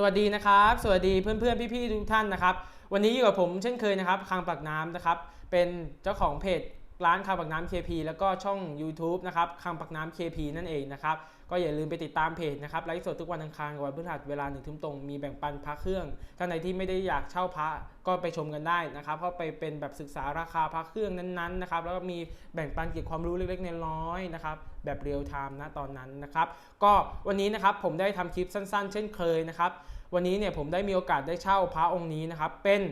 สวัสดีนะครับ สวัสดีเพื่อนๆ พี่ๆ ทุกท่านนะครับ วันนี้อยู่กับผมเช่นเคยนะครับคางปากน้ำนะครับ เป็นเจ้าของเพจ ร้านคางปากน้ำ KP แล้วก็ช่อง YouTube นะครับคางปากน้ำ KP นั่นเองนะครับ ก็อย่าลืมไปติดตามเพจนะครับไลฟ์สดทุกวันอังคารกับวันพฤหัสเวลาหนึ่งทุ่มตรงมีแบ่งปันพระเครื่องท่านใดที่ไม่ได้อยากเช่าพระก็ไปชมกันได้นะครับก็ไปเป็นแบบศึกษาราคาพระเครื่องนั้นๆนะครับแล้วก็มีแบ่งปันเกี่ยวกับความรู้เล็กๆน้อยๆนะครับแบบเรียลไทม์นะตอนนั้นนะครับก็วันนี้นะครับผมได้ทำคลิปสั้น ๆ เช่นเคยนะครับวันนี้เนี่ยผมได้มีโอกาสได้เช่าพระองค์นี้นะครับเป็น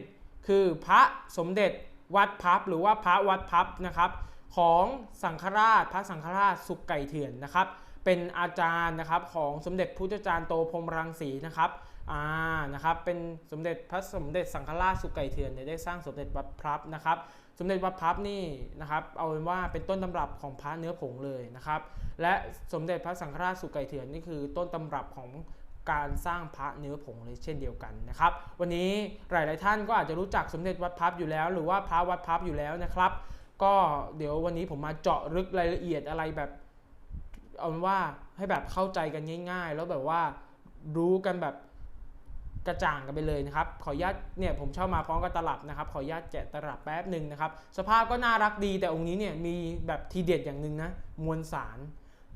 คือพระสมเด็จ วัดพับหรือว่าพระวัดพับนะครับ ของสังฆราชพระสังฆราชสุกไก่เถื่อนนะครับ เป็นอาจารย์นะครับของสมเด็จพุทธจารย์โตพรมรังสีนะครับอ่านะครับเป็นสมเด็จพระสมเด็จสังฆราชสุกไก่เถื่อนเนี่ยได้สร้างสมเด็จวัดพับนะครับสมเด็จวัดพับนี่นะครับเอาเป็นว่าเป็นต้นตำรับของพระเนื้อผงเลยนะครับ และสมเด็จพระสังฆราชสุกไก่เถื่อนนี่คือต้นตำรับของ การสร้างพระเนื้อผงเลยเช่นเดียวกันนะครับ วันนี้หลาย ๆ ท่านก็อาจจะรู้จักสมเด็จวัดพับอยู่แล้ว หรือว่าพระวัดพับอยู่แล้วนะครับ ก็เดี๋ยววันนี้ผมมาเจาะลึกรายละเอียดอะไรแบบเอาว่าให้แบบเข้าใจกันง่าย ๆ แล้วแบบว่ารู้กันแบบกระจ่างกันไปเลยนะครับ ขออนุญาตเนี่ยผมเช่ามาพร้อมกับตลับนะครับ ขออนุญาตแกะตลับแป๊บหนึ่งนะครับ สภาพก็น่ารักดีแต่องค์นี้เนี่ยมีแบบทีเด็ดอย่างหนึ่งนะมวลสาร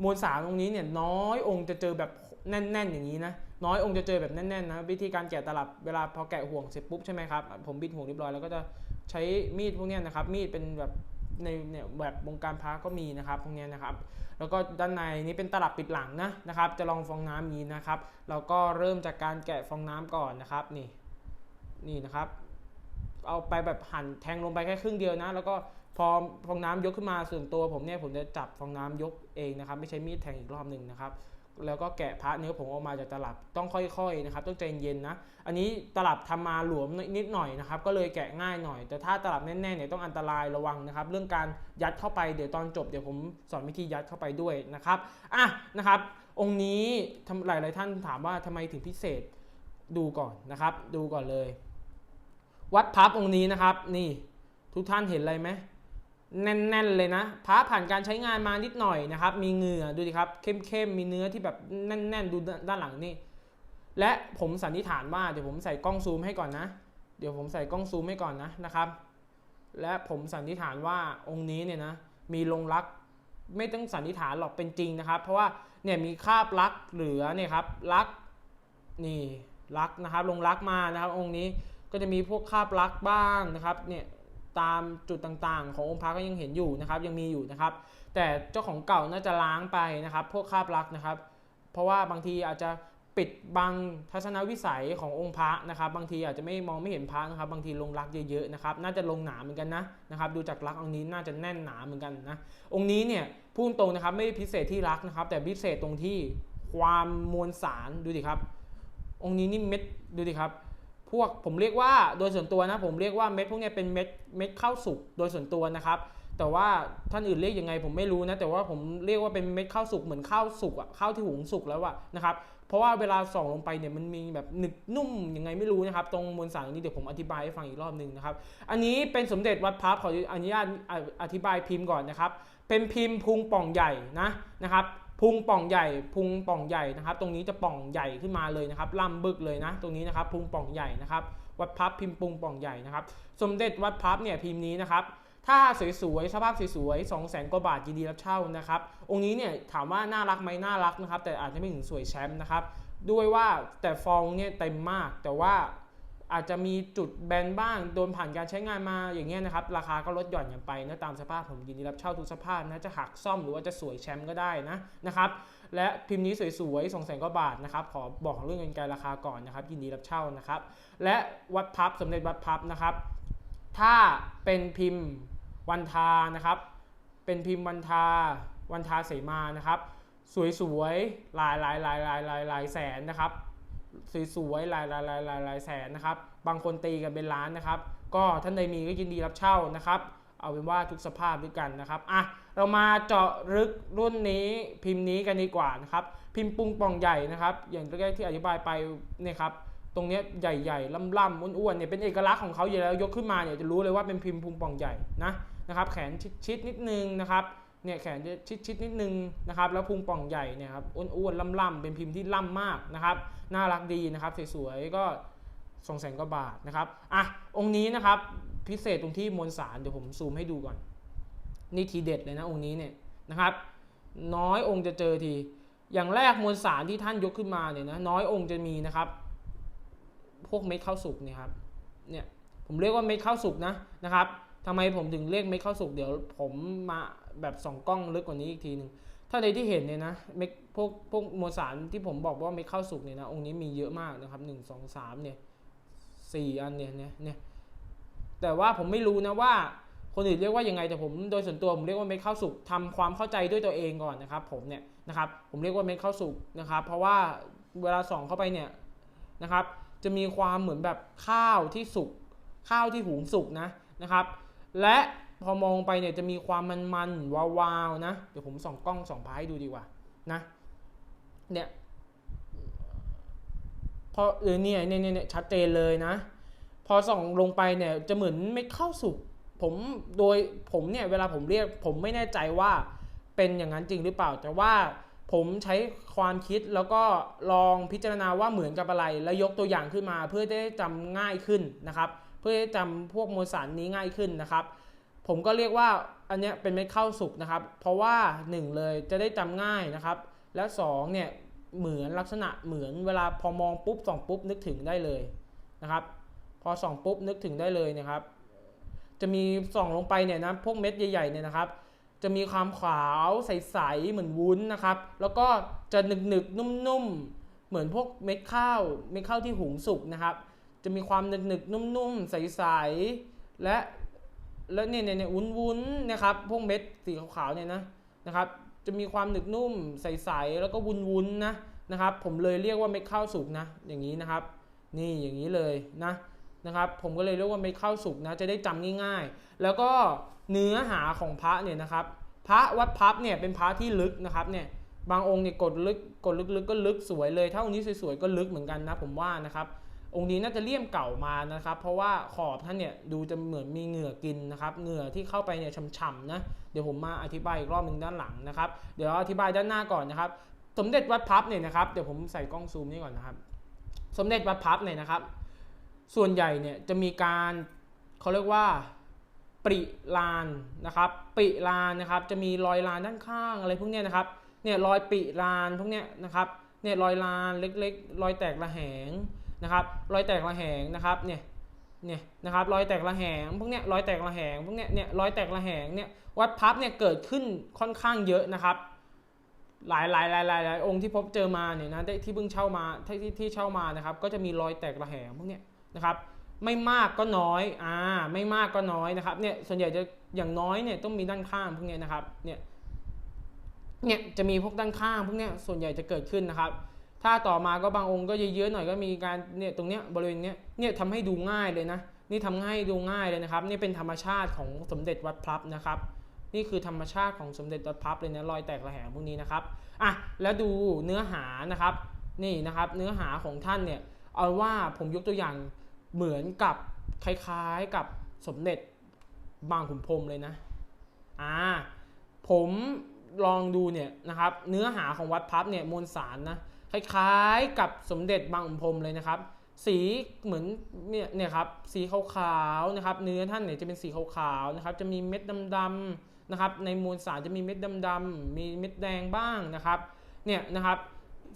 มวลสารองค์นี้เนี่ยน้อยองค์จะเจอแบบแน่น ๆ อย่างนี้นะ น้อยองค์จะเจอแบบแน่นๆนะวิธีการแกะตลับเวลาพอแกะห่วงเสร็จปุ๊บใช่ไหมครับผมบิดห่วงเรียบร้อยแล้วก็จะใช้มีดพวกนี้นะครับมีดเป็นแบบในเนี่ยแบบวงการพระก็มีนะครับพวกนี้นะครับ แล้วก็ด้านในนี้เป็นตลับปิดหลังนะนะครับ จะลองฟองน้ำนี้นะครับ เราก็เริ่มจากการแกะฟองน้ำก่อนนะครับนี่นี่นะครับ เอาไปแบบหั่นแทงลงไปแค่ครึ่งเดียวนะ แล้วก็พอฟองน้ำยกขึ้นมาส่วนตัวผมเนี่ยผมจะจับฟองน้ำยกเองนะครับ ไม่ใช้มีดแทงอีกรอบหนึ่งนะครับ แล้วก็แกะพระเนื้อผงออกมาจากตลับต้องค่อยๆนะครับต้องใจเย็นๆนะอันนี้ตลับทำมาหลวมนิดหน่อยนะครับก็เลยแกะง่ายหน่อย แต่ถ้าตลับแน่นๆเนี่ยต้องอันตรายระวังนะครับเรื่องการยัดเข้าไปเดี๋ยวตอนจบเดี๋ยวผมสอนวิธียัดเข้าไปด้วยนะครับอะนะครับองค์นี้ทำหลายๆท่านถามว่าทำไมถึงพิเศษดูก่อนนะครับ ดูก่อนเลย วัดพับองค์นี้นะครับ นี่ทุกท่านเห็นอะไรไหม แน่นๆเลยนะพระผ่านการใช้งานมานิดหน่อยนะครับ มีเหงื่อดูดิครับเข้มๆมีเนื้อที่แบบแน่นๆ ดูด้านหลังนี่ และผมสันนิษฐานว่าเดี๋ยวผมใส่กล้องซูมให้ก่อนนะ เดี๋ยวผมใส่กล้องซูมให้ก่อนนะนะครับ และผมสันนิษฐานว่าองค์นี้เนี่ยนะมีลงรักไม่ต้องสันนิษฐานหรอกเป็นจริงนะครับ เพราะว่าเนี่ยมีคาบลักเหลือเนี่ยครับลักนี่ลักนะครับ ลงลักมานะครับ องค์นี้ก็จะมีพวกคาบลักบ้างนะครับเนี่ย ตามจุดต่างๆ ขององค์พระก็ยังเห็นอยู่นะครับ ยังมีอยู่นะครับ แต่เจ้าของเก่าน่าจะล้างไปนะครับ พวกคราบลักนะครับ เพราะว่าบางทีอาจจะปิดบังทัศนวิสัยขององค์พระนะครับ บางทีอาจจะไม่มองไม่เห็นพระนะครับ บางทีลงรักเยอะๆนะครับ น่าจะลงหนาเหมือนกันนะนะครับ ดูจากรักองค์นี้น่าจะแน่นหนาเหมือนกันนะ องค์นี้เนี่ยพูดตรงนะครับไม่ได้พิเศษที่รักนะครับ แต่พิเศษตรงที่ความมวลสารดูดิครับ องค์นี้นี่เม็ดดูดิครับ พวกผมเรียกว่าโดยส่วนตัวนะผมเรียกว่าเม็ดพวกนี้เป็นเม็ดเม็ดข้าวสุกโดยส่วนตัวนะครับ แต่ว่าท่านอื่นเรียกยังไงผมไม่รู้นะแต่ว่าผมเรียกว่าเป็นเม็ดข้าวสุกเหมือนข้าวสุกอะข้าวที่หุงสุกแล้วอะนะครับเพราะว่าเวลาส่องลงไปเนี่ยมันมีแบบหนึบนุ่มยังไงไม่รู้นะครับ ตรงมวลสารนี้เดี๋ยวผมอธิบายให้ฟังอีกรอบหนึ่งนะครับ อันนี้เป็นสมเด็จวัดพับขออนุญาตอธิบายพิมพ์ก่อนนะครับ เป็นพิมพ์พุงป่องใหญ่นะนะครับ พุงป่องใหญ่ พุงป่องใหญ่นะครับ ตรงนี้จะป่องใหญ่ขึ้นมาเลยนะครับล่ำบึกเลยนะ ตรงนี้นะครับ พุงป่องใหญ่นะครับ วัดพับพิมพ์พุงป่องใหญ่นะครับ สมเด็จวัดพับเนี่ยพิมพ์นี้นะครับ ถ้าสวยๆ สภาพสวยๆ2 0 0 0 0 0กว่าบาทยินดีรับเช่านะครับ องค์นี้เนี่ยถามว่าน่ารักไหมน่ารักนะครับ แต่อาจจะไม่ถึงสวยแชมป์นะครับ ด้วยว่าแต่ฟองเนี่ยเต็มมาก แต่ว่า อาจจะมีจุดแบนบ้างโดนผ่านการใช้งานมาอย่างเงี้ยนะครับ ราคาก็ลดหย่อนกันไปนะตามสภาพผมยินดีรับเช่าทุกสภาพนะจะหักซ่อมหรือว่าจะสวยแชมป์ก็ได้นะนะครับและพิมพ์นี้สวยๆ2 0 0 0 0 0กว่าบาทนะครับขอบอกเรื่องเงินไกลราคาก่อนนะครับ ยินดีรับเช่านะครับ และวัดพับสมเด็จวัดพับนะครับ ถ้าเป็นพิมพ์วันทานะครับ เป็นพิมพ์วันทาวันทาเสมานะครับ สวยๆลายลายลายลายลายลายแสนนะครับ สวยๆลายลายลายลายลายแสนนะครับ บางคนตีกันเป็นล้านนะครับ ก็ท่านใดมีก็ยินดีรับเช่านะครับ เอาเป็นว่าทุกสภาพด้วยกันนะครับอะเรามาเจาะลึกรุ่นนี้พิมพ์นี้กันดีกว่านะครับ พิมพ์ปุงป่องใหญ่นะครับ อย่างแรกที่อธิบายไปเนี่ยครับตรงนี้ใหญ่ๆล่ำๆอ้วนๆเนี่ยเป็นเอกลักษณ์ของเขาอยู่แล้วยกขึ้นมาเนี่ยจะรู้เลยว่าเป็นพิมพ์พุงป่องใหญ่นะนะครับ แขนชิดๆนิดนึงนะครับ เนี่ยแขนจะชิดๆนิดนึงนะครับ แล้วพุงป่องใหญ่เนี่ยครับอ้วนๆล่ำๆเป็นพิมพ์ที่ล่ำมากนะครับ น่ารักดีนะครับสวยๆก็สองแสนกว่าบาทนะครับอะองค์นี้นะครับพิเศษตรงที่มวลสารเดี๋ยวผมซูมให้ดูก่อน นี่ทีเด็ดเลยนะองค์นี้เนี่ยนะครับ น้อยองค์จะเจอที อย่างแรกมวลสารที่ท่านยกขึ้นมาเนี่ยนะน้อยองค์จะมีนะครับ พวกเม็ดข้าวสุกเนี่ยครับเนี่ยผมเรียกว่าเม็ดข้าวสุกนะนะครับ ทำไมผมถึงเรียกเม็ดข้าสุกเดี๋ยวผมมาแบบส่องกล้องลึกกว่านี้อีกทีหนึ่งถ้าในที่เห็นเนี่ยนะเม็ดพวกพวกมวลสารที่ผมบอกว่าเม็ดข้าสุกเนี่ยนะองค์นี้มีเยอะมากนะครับหนึ่งสองสามเนี่ยสี่อันเนี่ยเนี่ยเนี่ยแต่ว่าผมไม่รู้นะว่าคนอื่นเรียกว่ายังไงแต่ผมโดยส่วนตัวผมเรียกว่าเม็ดข้าวสุกทำความเข้าใจด้วยตัวเองก่อนนะครับ ผมเนี่ยนะครับผมเรียกว่าเม็ดข้าวสุกนะครับ เพราะว่าเวลาส่องเข้าไปเนี่ยนะครับ จะมีความเหมือนแบบข้าวที่สุกข้าวที่หุงสุกนะนะครับ และพอมองไปเนี่ยจะมีความมันๆวาวๆนะ เดี๋ยวผมส่องกล้องส่องพาให้ดูดีกว่านะเนี่ยพอเออเนี่ยเนี่ยเนี่ยชัดเจนเลยนะ พอส่องลงไปเนี่ยจะเหมือนเม็ดข้าสุกผมโดยผมเนี่ยเวลาผมเรียก ผมไม่แน่ใจว่าเป็นอย่างนั้นจริงหรือเปล่า แต่ว่าผมใช้ความคิดแล้วก็ลองพิจารณาว่าเหมือนกับอะไร แล้วยกตัวอย่างขึ้นมาเพื่อได้จำง่ายขึ้นนะครับ เพื่อให้จำพวกมวลสารนี้ง่ายขึ้นนะครับ ผมก็เรียกว่าอันเนี้ยเป็นเม็ดข้าวสุกนะครับ เพราะว่า 1 เลยจะได้จำง่ายนะครับ และ2เนี่ยเหมือนลักษณะเหมือนเวลาพอมองปุ๊บส่องปุ๊บนึกถึงได้เลยนะครับ พอส่องปุ๊บนึกถึงได้เลยนะครับ จะมีส่องลงไปเนี่ยนะพวกเม็ดใหญ่ๆเนี่ยนะครับ จะมีความขาวใสๆเหมือนวุ้นนะครับ แล้วก็จะหนึกๆนุ่มๆเหมือนพวกเม็ดข้าวเม็ดข้าวที่หุงสุกนะครับ จะมีความหนึกๆนุ่มๆ ใสๆ และและเนี่ยเนี่ยเนี่ยวุ้นๆนะครับพวกเม็ดสีขาวๆเนี่ยนะนะครับ จะมีความหนึกนุ่มใสๆ แล้วก็วุ้นๆนะนะครับ ผมเลยเรียกว่าเม็ดข้าวสุกนะ อย่างนี้นะครับ นี่อย่างนี้เลยนะนะครับ ผมก็เลยเรียกว่าเม็ดข้าวสุกนะ จะได้จำง่ายๆ แล้วก็เนื้อหาของพระเนี่ยนะครับ พระวัดพับเนี่ยเป็นพระที่ลึกนะครับเนี่ยบางองค์เนี่ยกดลึกกดลึกๆก็ลึกสวยเลยถ้าองค์นี้สวยๆก็ลึกเหมือนกันนะผมว่านะครับ องค์นี้น่าจะเลี่ยมเก่ามานะครับ เพราะว่าขอบท่านเนี่ยดูจะเหมือนมีเหงื่อกินนะครับเหงื่อที่เข้าไปเนี่ยฉ่ำๆนะเดี๋ยวผมมาอธิบายอีกรอบหนึ่งด้านหลังนะครับเดี๋ยวอธิบายด้านหน้าก่อนนะครับ สมเด็จวัดพับเนี่ยนะครับเดี๋ยวผมใส่กล้องซูมนี่ก่อนนะครับ สมเด็จวัดพับเนี่ยนะครับ ส่วนใหญ่เนี่ยจะมีการเขาเรียกว่าปริลานนะครับปริลานนะครับจะมีรอยลานด้านข้างอะไรพวกเนี้ยนะครับเนี่ยรอยปริลานพวกเนี้ยนะครับเนี่ยรอยลานเล็กๆ รอยแตกระแหง นะครับรอยแตกระแหงนะครับเนี่ยเนี่ยนะครับรอยแตกระแหงพวกเนี้ยรอยแตกระแหงพวกเนี้ยเนี่ยรอยแตกระแหงเนี่ยวัดพับเนี่ยเกิดขึ้นค่อนข้างเยอะนะครับ หลายหลายหลายหลายหลายองค์ที่พบเจอมาเนี่ยนะได้ที่เพิ่งเช่ามาที่ที่ที่เช่ามานะครับ ก็จะมีรอยแตกระแหงพวกเนี้ยนะครับไม่มากก็น้อยอ่าไม่มากก็น้อยนะครับเนี่ยส่วนใหญ่จะอย่างน้อยเนี่ยต้องมีด้านข้างพวกเนี้ยนะครับเนี่ยเนี่ยจะมีพวกด้านข้างพวกเนี้ยส่วนใหญ่จะเกิดขึ้นนะครับ ถ้าต่อมาก็บางองค์ก็เยอะๆหน่อยก็มีการเนี่ยตรงเนี้ยบริเวณเนี้ยเนี่ยทำให้ดูง่ายเลยนะ นี่ทำให้ดูง่ายเลยนะครับ นี่เป็นธรรมชาติของสมเด็จวัดพลับนะครับ นี่คือธรรมชาติของสมเด็จวัดพลับเลยนะรอยแตกระแหงพวกนี้นะครับอะแล้วดูเนื้อหานะครับ นี่นะครับเนื้อหาของท่านเนี่ยเอาว่าผมยกตัวอย่างเหมือนกับคล้ายๆกับสมเด็จบางขุนพรมเลยนะอ่าผมลองดูเนี่ยนะครับเนื้อหาของวัดพับเนี่ยมวลสารนะ คล้ายๆกับสมเด็จบางขุนพรมเลยนะครับ สีเหมือนเนี่ยเนี่ยครับสีขาวๆนะครับ เนื้อท่านเนี่ยจะเป็นสีขาวๆนะครับ จะมีเม็ดดำๆนะครับ ในมวลสารจะมีเม็ดดำๆมีเม็ดแดงบ้างนะครับเนี่ยนะครับ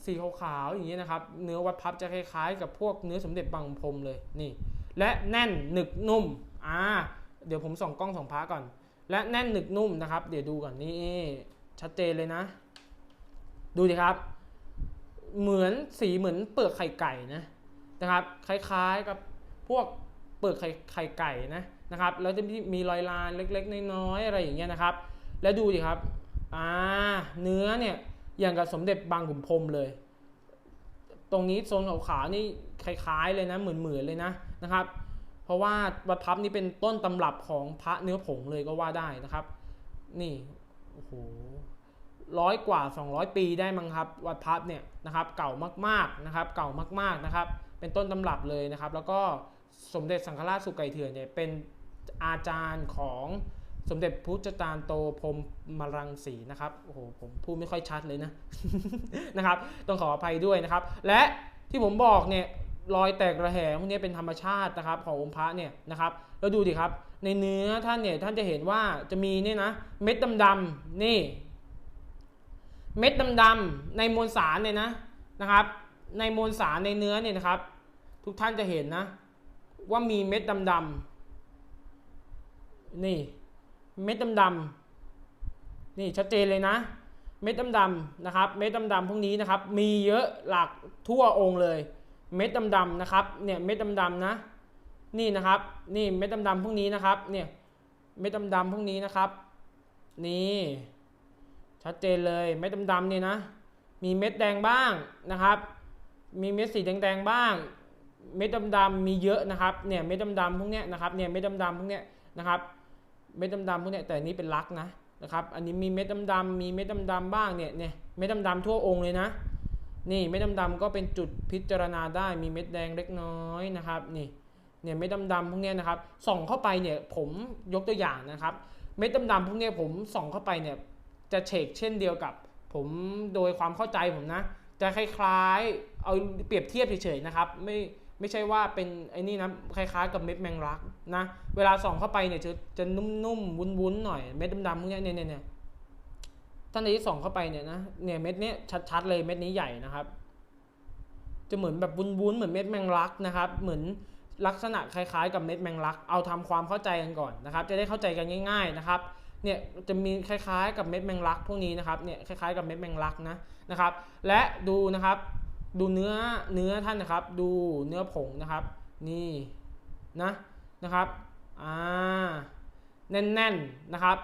สีขาวๆอย่างนี้ยนะครับ เนื้อวัดพับจะคล้ายๆ กับพวกเนื้อสมเด็จบางพรมเลยนี่ และแน่นหนึบนุ่มอ่าเดี๋ยวผมส่องกล้องส่องพระก่อน และแน่นหนึบนุ่มนะครับ เดี๋ยวดูก่อนนี่ชัดเจนเลยนะ ดูดิครับ เหมือนสีเหมือนเปลือกไข่ไก่นะนะครับ คล้ายๆกับพวกเปลือกไข่ไข่ไก่นะนะครับ แล้วจะมีมีรอยลานเล็กๆน้อยๆอะไรอย่างเงี้ยนะครับ แล้วดูดิครับอ่าเนื้อเนี่ยอย่างกับสมเด็จบางขุนพรมเลย ตรงนี้โซนขาวๆนี่คล้ายๆเลยนะเหมือนๆเลยนะนะครับ เพราะว่าวัดพับนี่เป็นต้นตำรับของพระเนื้อผงเลยก็ว่าได้นะครับ นี่โอ้โห ร้อยกว่า 200 ปีได้มั้งครับวัดพับเนี่ยนะครับเก่ามากๆนะครับเก่ามากๆนะครับเป็นต้นตำรับเลยนะครับ แล้วก็สมเด็จสังฆราชสุไก่เถื่อนเนี่ยเป็นอาจารย์ของสมเด็จพุทธจารย์โตพรมมรังสีนะครับโอ้โหผมพูดไม่ค่อยชัดเลยนะนะครับต้องขออภัยด้วยนะครับ และที่ผมบอกเนี่ยรอยแตกระแหงพวกนี้เป็นธรรมชาตินะครับขององค์พระเนี่ยนะครับแล้วดูดิครับ ในเนื้อท่านเนี่ยท่านจะเห็นว่าจะมีเนี่ยนะเม็ดดำๆนี่ เม็ดดำๆในมวลสารเนี่ยนะนะครับ ในมวลสารในเนื้อเนี่ยนะครับ ทุกท่านจะเห็นนะ ว่ามีเม็ดดำๆนี่เม็ดดำๆนี่ชัดเจนเลยนะ เม็ดดำๆนะครับ เม็ดดำๆพวกนี้นะครับ มีเยอะหลักทั่วองค์เลย เม็ดดำๆนะครับเนี่ยเม็ดดำๆนะ นี่นะครับ นี่เม็ดดำๆพวกนี้นะครับ เนี่ยเม็ดดำๆพวกนี้นะครับ นี่ ชัดเจนเลยเม็ดดำๆเนี่ยนะ มีเม็ดแดงบ้างนะครับ มีเม็ดสีแดงๆบ้าง เม็ดดำๆมีเยอะนะครับเนี่ยเม็ดดำๆพวกเนี้ยนะครับเนี่ยเม็ดดำๆพวกเนี้ยนะครับเม็ดดำๆพวกเนี้ยแต่นี้เป็นลักษณ์นะนะครับอันนี้มีเม็ดดำๆมีเม็ดดำๆบ้างเนี่ยเนี่ยเม็ดดำๆทั่วองค์เลยนะนี่เม็ดดำๆก็เป็นจุดพิจารณาได้มีเม็ดแดงเล็กน้อยนะครับนี่เนี่ยเม็ดดำๆพวกเนี้ยนะครับส่องเข้าไปเนี่ยผมยกตัวอย่างนะครับ เม็ดดำๆพวกเนี้ยผมส่องเข้าไปเนี่ย จะเฉกเช่นเดียวกับ ผมโดยความเข้าใจผมนะ จะคล้ายๆ เอาเปรียบเทียบเฉยๆนะครับ ไม่ไม่ใช่ว่าเป็นไอ้นี่นะคล้ายๆกับเม็ดแมงลักนะ เวลาส่องเข้าไปเนี่ยจะจะนุ่มๆวุ้นๆหน่อยเม็ดดำๆพวกนี้เนี่ยเนี่ยเนี่ยท่านใดที่ส่องเข้าไปเนี่ยนะเนี่ยเม็ดเนี้ยชัดๆเลยเม็ดนี้ใหญ่นะครับ จะเหมือนแบบวุ้นๆเหมือนเม็ดแมงลักนะครับ เหมือนลักษณะคล้ายๆ กับเม็ดแมงลัก เอาทำความเข้าใจกันก่อนนะครับ จะได้เข้าใจกันง่าย ๆนะครับ เนี่ยจะมีคล้ายๆ กับเม็ดแมงลักพวกนี้นะครับเนี่ยคล้ายๆกับเม็ดแมงลักนะนะครับ และดูนะครับดูเนื้อเนื้อท่านนะครับ ดูเนื้อผงนะครับ นี่นะนะครับอ่าแน่นๆนะครับ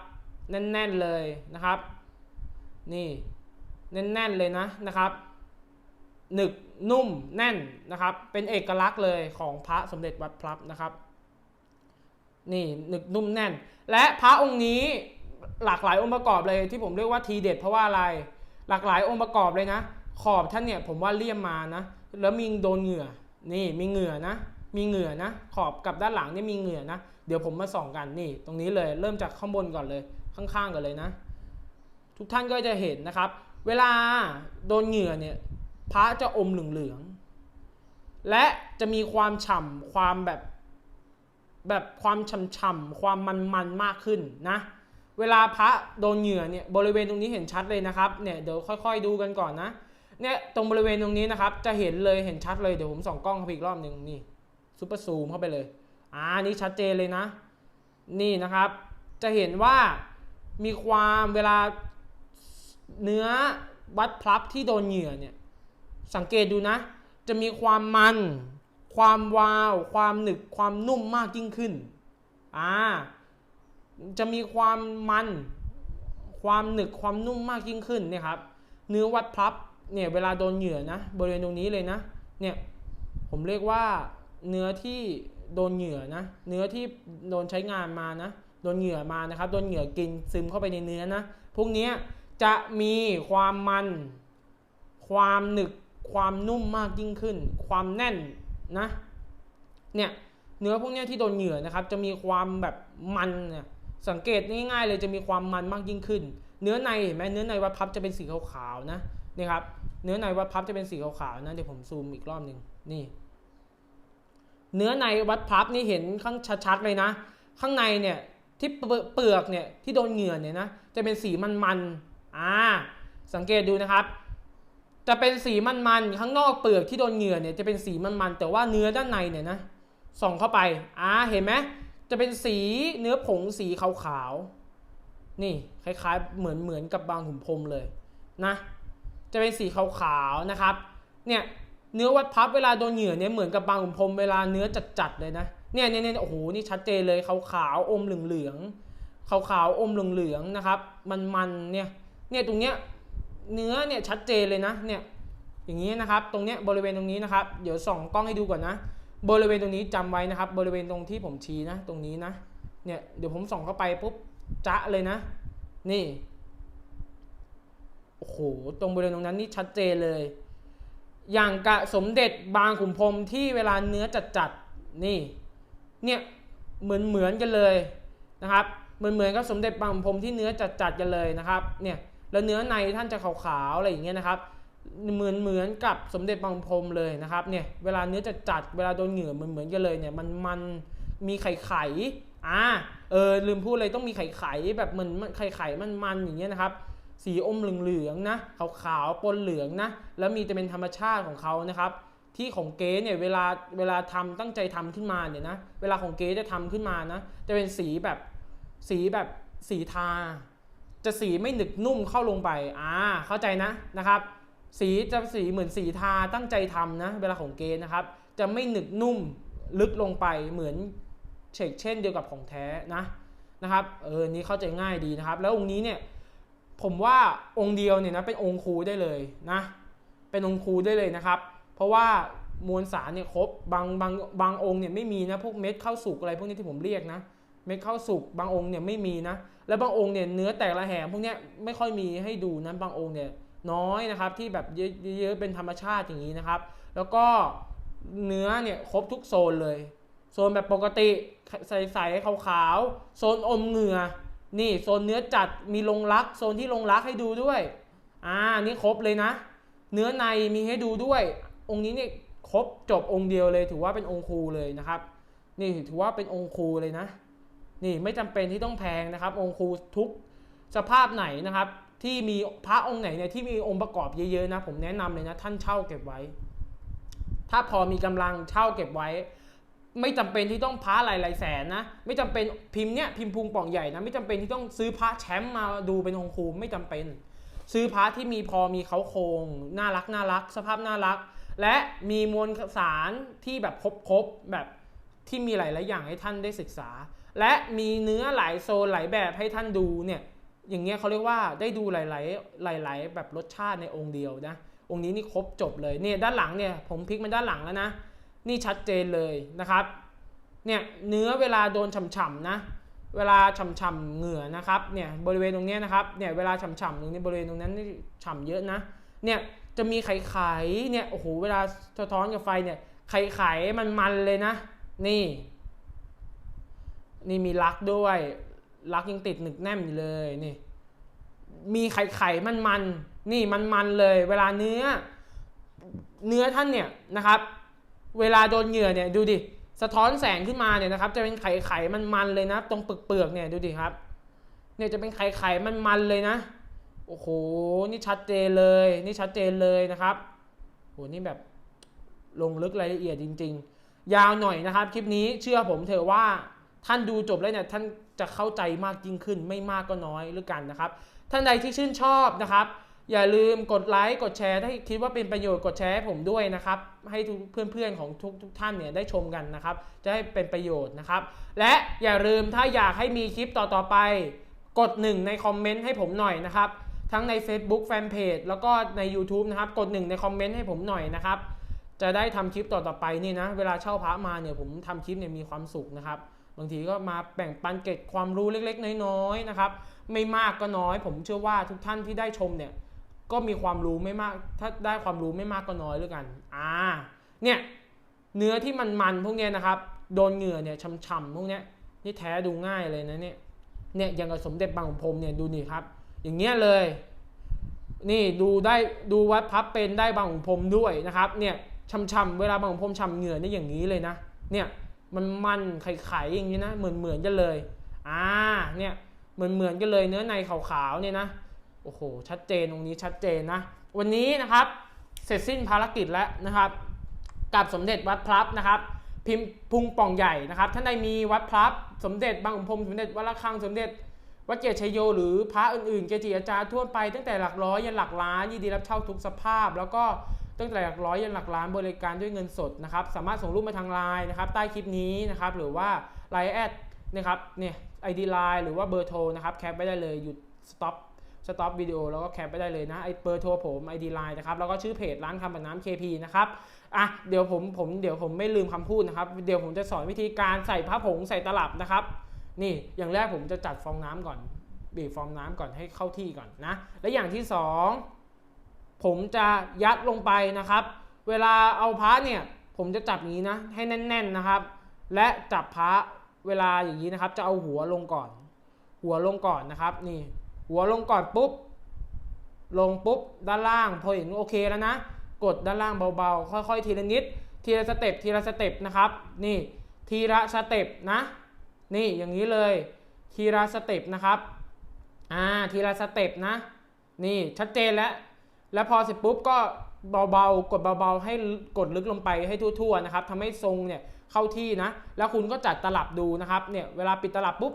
แน่นๆเลยนะครับ นี่แน่นๆเลยนะนะครับหนึกนุ่มแน่นนะครับ เป็นเอกลักษณ์เลยของพระสมเด็จวัดพลับนะครับ นี่หนึกนุ่มแน่น และพระองค์นี้หลากหลายองค์ประกอบเลยที่ผมเรียกว่าทีเด็ดเพราะว่าอะไร หลากหลายองค์ประกอบเลยนะ ขอบท่านเนี่ยผมว่าเลี่ยมมานะ แล้วมีโดนเหงื่อนี่มีเหงื่อนะ มีเหงื่อนะ ขอบกับด้านหลังเนี่ยมีเหงื่อนะ เดี๋ยวผมมาส่องกันนี่ตรงนี้เลยเริ่มจากข้างบนก่อนเลยข้างๆก่อนเลยนะ ทุกท่านก็จะเห็นนะครับ เวลาโดนเหงื่อเนี่ยพระจะอมเหลืองๆและจะมีความฉ่ำความแบบ แบบความฉ่ำๆความมันๆมากขึ้นนะ เวลาพระโดนเหงื่อเนี่ยบริเวณตรงนี้เห็นชัดเลยนะครับเนี่ยเดี๋ยวค่อย ๆ ดูกันก่อนนะเนี่ยตรงบริเวณตรงนี้นะครับ จะเห็นเลยเห็นชัดเลยเดี๋ยวผมส่องกล้องเข้าไปอีกรอบหนึ่งนี่ซุปเปอร์ซูมเข้าไปเลยอ่านี่ชัดเจนเลยนะ นี่นะครับ จะเห็นว่ามีความเวลาเนื้อวัดพลับที่โดนเหงื่อเนี่ยสังเกตดูนะ จะมีความมัน ความวาว ความหนึบความนุ่มมากยิ่งขึ้นอ่าจะมีความมัน ความหนึบความนุ่มมากยิ่งขึ้นเนี่ยครับ เนื้อวัดพลับเนี่ยเวลาโดนเหงื่อนะบริเวณตรงนี้เลยนะเนี่ยผมเรียกว่าเนื้อที่โดนเหงื่อนะเนื้อที่โดนใช้งานมานะโดนเหงื่อมานะครับโดนเหงื่อกินซึมเข้าไปในเนื้อนะพวกนี้จะมีความมัน ความหนึบความนุ่มมากยิ่งขึ้น ความแน่น นะ เนี่ยเนื้อพวกเนี้ยที่โดนเหงื่อนะครับ จะมีความแบบมันเนี่ยสังเกตง่ายๆเลยจะมีความมันมากยิ่งขึ้น เนื้อในเห็นไหมเนื้อในวัดพับจะเป็นสีขาวๆนะนี่ครับ เนื้อในวัดพับจะเป็นสีขาวๆนะเดี๋ยวผมซูมอีกรอบหนึ่งนี่ เนื้อในวัดพับนี่เห็นข้างชัดๆเลยนะ ข้างในเนี่ยที่เปเปลือกเนี่ยที่โดนเหงื่อเนี่ยนะจะเป็นสีมันๆอ่าสังเกตดูนะครับ จะเป็นสีมันๆข้างนอกเปลือกที่โดนเหงื่อเนี่ยจะเป็นสีมันๆแต่ว่าเนื้อด้านในเนี่ยนะส่องเข้าไปอ่าเห็นไหมจะเป็นสีเนื้อผงสีขาวๆนี่คล้ายๆเหมือนเหมือนกับบางหุ่มพรมเลยนะจะเป็นสีขาวๆนะครับเนี่ยเนื้อวัดพับเวลาโดนเหงื่อเนี่ยเหมือนกับบางหุ่มพรมเวลาเนื้อจัดๆเลยนะเนี่ยเนี่ยเนี่ยโอ้โหนี่ชัดเจนเลยขาวๆอมเหลืองๆขาวๆอมเหลืองๆนะครับ มันๆเนี่ยเนี่ยตรงเนี้ย เนื้อเนี่ยชัดเจนเลยนะเนี่ยอย่างนี้นะครับ ตรงเนี้ยบริเวณตรงนี้นะครับ เดี๋ยวส่องกล้องให้ดูก่อนนะ บริเวณตรงนี้จำไว้นะครับ บริเวณตรงที่ผมชี้นะ ตรงนี้นะ เนี่ยเดี๋ยวผมส่องเข้าไปปุ๊บจะเลยนะ นี่ โอ้โห ตรงบริเวณตรงนั้นนี่ชัดเจนเลย อย่างกะสมเด็จบางขุนพรมที่เวลาเนื้อจัดๆ นี่ เนี่ยเหมือนเหมือนกันเลยนะครับ เหมือนเหมือนกับสมเด็จบางขุนพรมที่เนื้อจัดๆกันเลยนะครับ เนี่ย แล้วเนื้อในท่านจะขาวๆอะไรอย่างเงี้ยนะครับเหมือนเหมือนกับสมเด็จบางพรมเลยนะครับเนี่ยเวลาเนื้อจะจัดเวลาโดนเหงื่อเหมือนเหมือนกันเลยเนี่ยมันมันมีไข่ไข่อ่าเออลืมพูดเลยต้องมีไข่ไข่แบบเหมือนไข่ไข่มันมันอย่างเงี้ยนะครับสีอมเหลืองๆนะขาวๆปนเหลืองนะแล้วมีจะเป็นธรรมชาติของเขานะครับที่ของเก๊เนี่ยเวลาเวลาทำตั้งใจทำขึ้นมาเนี่ยนะเวลาของเก๊จะทำขึ้นมานะจะเป็นสีแบบสีแบบสีทา จะสีไม่หนึบนุ่มเข้าลงไป อ่า เข้าใจนะนะครับ สีจะสีเหมือนสีทาตั้งใจทำนะ เวลาของเกณฑ์นะครับ จะไม่หนึบนุ่มลึกลงไปเหมือนเชกเช่นเดียวกับของแท้นะนะครับ เออ นี่เข้าใจง่ายดีนะครับ แล้วองค์นี้เนี่ย ผมว่าองค์เดียวเนี่ยนะเป็นองค์ครูได้เลยนะ เป็นองค์ครูได้เลยนะครับ เพราะว่ามวลสารเนี่ยครบบางบางบางองค์เนี่ยไม่มีนะพวกเม็ดข้าวสุกอะไรพวกนี้ที่ผมเรียกนะ เม็ดข้าวสุกบางองค์เนี่ยไม่มีนะ แล้วบางองค์เนี่ยเนื้อแตกระแหงพวกเนี้ยไม่ค่อยมีให้ดูนะบางองค์เนี่ยน้อยนะครับที่แบบเยอะๆเป็นธรรมชาติอย่างนี้นะครับ แล้วก็เนื้อเนี่ยครบทุกโซนเลย โซนแบบปกติใสๆขาวๆโซนอมเหงื่อนี่โซนเนื้อจัดมีลงรักโซนที่ลงรักให้ดูด้วยอ่านี่ครบเลยนะ เนื้อในมีให้ดูด้วย องค์นี้เนี่ยครบจบองค์เดียวเลย ถือว่าเป็นองค์ครูเลยนะครับ นี่ถือว่าเป็นองค์ครูเลยนะ นี่ไม่จำเป็นที่ต้องแพงนะครับ องค์ครูทุกสภาพไหนนะครับ ที่มีพระองค์ไหนเนี่ยที่มีองค์ประกอบเยอะๆนะผมแนะนำเลยนะท่านเช่าเก็บไว้ ถ้าพอมีกำลังเช่าเก็บไว้ ไม่จำเป็นที่ต้องพระหลายๆแสนนะไม่จำเป็นพิมพ์เนี้ยพิมพ์พุงป่องใหญ่นะไม่จำเป็นที่ต้องซื้อพระแชมป์มาดูเป็นองค์ครูไม่จำเป็น ซื้อพระที่มีพอมีเขาโครงน่ารักน่ารัก สภาพน่ารัก และมีมวลสารที่แบบครบๆแบบที่มีหลายๆอย่างให้ท่านได้ศึกษา และมีเนื้อหลายโซนหลายแบบให้ท่านดูเนี่ยอย่างเงี้ยเขาเรียกว่าได้ดูหลาย ๆ หลาย ๆ แบบรสชาติในองค์เดียวนะองค์นี้นี่ครบจบเลยเนี่ยด้านหลังเนี่ยผมพลิกมาด้านหลังแล้วนะ นี่ชัดเจนเลยนะครับเนี่ยเนื้อเวลาโดนฉ่ำๆนะเวลาฉ่ำๆเหงื่อนะครับเนี่ยบริเวณตรงเนี้ยนะครับเนี่ยเวลาฉ่ำๆตรงนี้บริเวณตรงนั้นนี่ฉ่ำเยอะนะเนี่ยจะมีไข่ไข่เนี่ยโอ้โหเวลาสะท้อนกับไฟเนี่ยไข่ไข่มันมันเลยนะ นี่ นี่มีลักด้วยลักยังติดหนึกแน่นอยู่เลยนี่ มีไข่ไข่มันมันนี่มันมันเลย เวลาเนื้อ เนื้อท่านเนี่ยนะครับ เวลาโดนเหงื่อเนี่ยดูดิสะท้อนแสงขึ้นมาเนี่ยนะครับ จะเป็นไข่ไข่มันมันเลยนะ ตรงเปลือกเปลือกเนี่ยดูดิครับ เนี่ยจะเป็นไข่ไข่มันมันเลยนะโอ้โหนี่ชัดเจนเลย นี่ชัดเจนเลยนะครับโหนี่แบบลงลึกรายละเอียดจริง ๆ ยาวหน่อยนะครับ คลิปนี้เชื่อผมเถอะว่า ท่านดูจบแล้วเนี่ยท่านจะเข้าใจมากยิ่งขึ้นไม่มากก็น้อยหรือกันนะครับ ท่านใดที่ชื่นชอบนะครับ อย่าลืมกดไลค์กดแชร์ถ้าคิดว่าเป็นประโยชน์กดแชร์ให้ผมด้วยนะครับ ให้ทุกเพื่อนๆของทุกทุกท่านเนี่ยได้ชมกันนะครับ จะให้เป็นประโยชน์นะครับ และอย่าลืมถ้าอยากให้มีคลิปต่อๆไป กดหนึ่งในคอมเมนต์ให้ผมหน่อยนะครับ ทั้งใน Facebook Fanpage แล้วก็ใน YouTube นะครับกดหนึ่งในคอมเมนต์ให้ผมหน่อยนะครับจะได้ทำคลิปต่อๆไปนี่นะเวลาเช่าพระมาเนี่ยผมทำคลิปเนี่ยมีความสุขนะครับ บางทีก็มาแบ่งปันเกร็ดความรู้เล็กๆ น้อยๆนะครับไม่มากก็น้อย ผมเชื่อว่าทุกท่านที่ได้ชมเนี่ยก็มีความรู้ไม่มาก ถ้าได้ความรู้ไม่มากก็น้อยด้วยกันอ่าเนี่ยเนื้อที่มันมันๆพวกเนี้ยนะครับ โดนเหงื่อเนี่ยช่ำๆพวกเนี้ยนี่แท้ดูง่ายเลยนะเนี่ยเนี่ยอย่างกับสมเด็จบางขุนพรมเนี่ยดูนี่ครับ อย่างเงี้ยเลย นี่ดูได้ดูวัดพับเป็นได้บางขุนพรมด้วยนะครับเนี่ยช่ำๆเวลาบางขุนพรมช่ำเหงื่อเนี่ยอย่างนี้เลยนะเนี่ย มันมันไข่ๆอย่างนี้นะเหมือนเหมือนกันเลยอ่าเนี่ยเหมือนเหมือนกันเลยเนื้อในขาวๆเนี่ยนะโอ้โหชัดเจนตรงนี้ชัดเจนนะวันนี้นะครับเสร็จสิ้นภารกิจแล้วนะครับ กับสมเด็จวัดพลับนะครับพิมพ์พุงป่องใหญ่นะครับท่านใดมีวัดพลับ สมเด็จบางขุนพรมสมเด็จวัดระฆังสมเด็จวัดเกียรติชัยโย หรือพระอื่นๆ เกจิอาจารย์ทั่วไปตั้งแต่หลักร้อยยันหลักล้านยินดีรับเช่าทุกสภาพ แล้วก็ ตั้งแต่หลักร้อยยันหลักล้านบริการด้วยเงินสดนะครับ สามารถส่งรูปมาทางไลน์นะครับ ใต้คลิปนี้นะครับ หรือว่าไลน์แอดนะครับเนี่ยไอดีไลน์หรือว่าเบอร์โทรนะครับแคปไปได้เลยหยุดสต็อปสต็อปวิดีโอแล้วก็แคปไปได้เลยนะไอเบอร์โทรผมไอดีไลน์นะครับแล้วก็ชื่อเพจร้านคำปากน้ำ KP นะครับอะเดี๋ยวผมผมเดี๋ยวผมไม่ลืมคำพูดนะครับ เดี๋ยวผมจะสอนวิธีการใส่ผ้าผงใส่ตลับนะครับ นี่อย่างแรกผมจะจัดฟองน้ำก่อนบีบฟองน้ำก่อนให้เข้าที่ก่อนนะ และอย่างที่สอง ผมจะยัดลงไปนะครับ เวลาเอาพระเนี่ยผมจะจับอย่างนี้นะให้แน่น ๆนะครับ และจับพระเวลาอย่างนี้นะครับ จะเอาหัวลงก่อน หัวลงก่อนนะครับ นี่ หัวลงก่อนปุ๊บ ลงปุ๊บด้านล่างพอเห็นโอเคแล้วนะ กดด้านล่างเบาๆ ค่อยๆ ทีละนิด ทีละสเต็ปทีละสเต็ปนะครับ นี่ ทีละสเต็ปนะ นี่อย่างนี้เลย ทีละสเต็ปนะครับ อ่าทีละสเต็ปนะ นี่ชัดเจนแล้ว แล้วพอเสร็จปุ๊บก็เบาๆ กดเบาๆ ให้กดลึกลงไปให้ทั่วๆนะครับทำให้ทรงเนี่ยเข้าที่นะ แล้วคุณก็จัดตลับดูนะครับเนี่ยเวลาปิดตลับปุ๊บ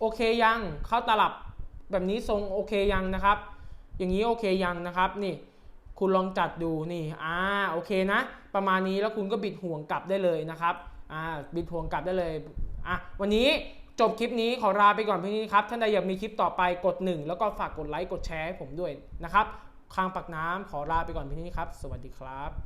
โอเคยังเข้าตลับแบบนี้ทรงโอเคยังนะครับ อย่างนี้โอเคยังนะครับนี่คุณลองจัดดูนี่อ่าโอเคนะ ประมาณนี้แล้วคุณก็บิดห่วงกลับได้เลยนะครับอ่าบิดห่วงกลับได้เลยอะวันนี้จบคลิปนี้ขอลาไปก่อนเพียงนี้ครับท่านใดอยากมีคลิปต่อไปกด 1 แล้วก็ฝากกดไลค์กดแชร์ให้ผมด้วยนะครับ คางปักน้ำขอลาไปก่อนเพียงนี้ครับ สวัสดีครับ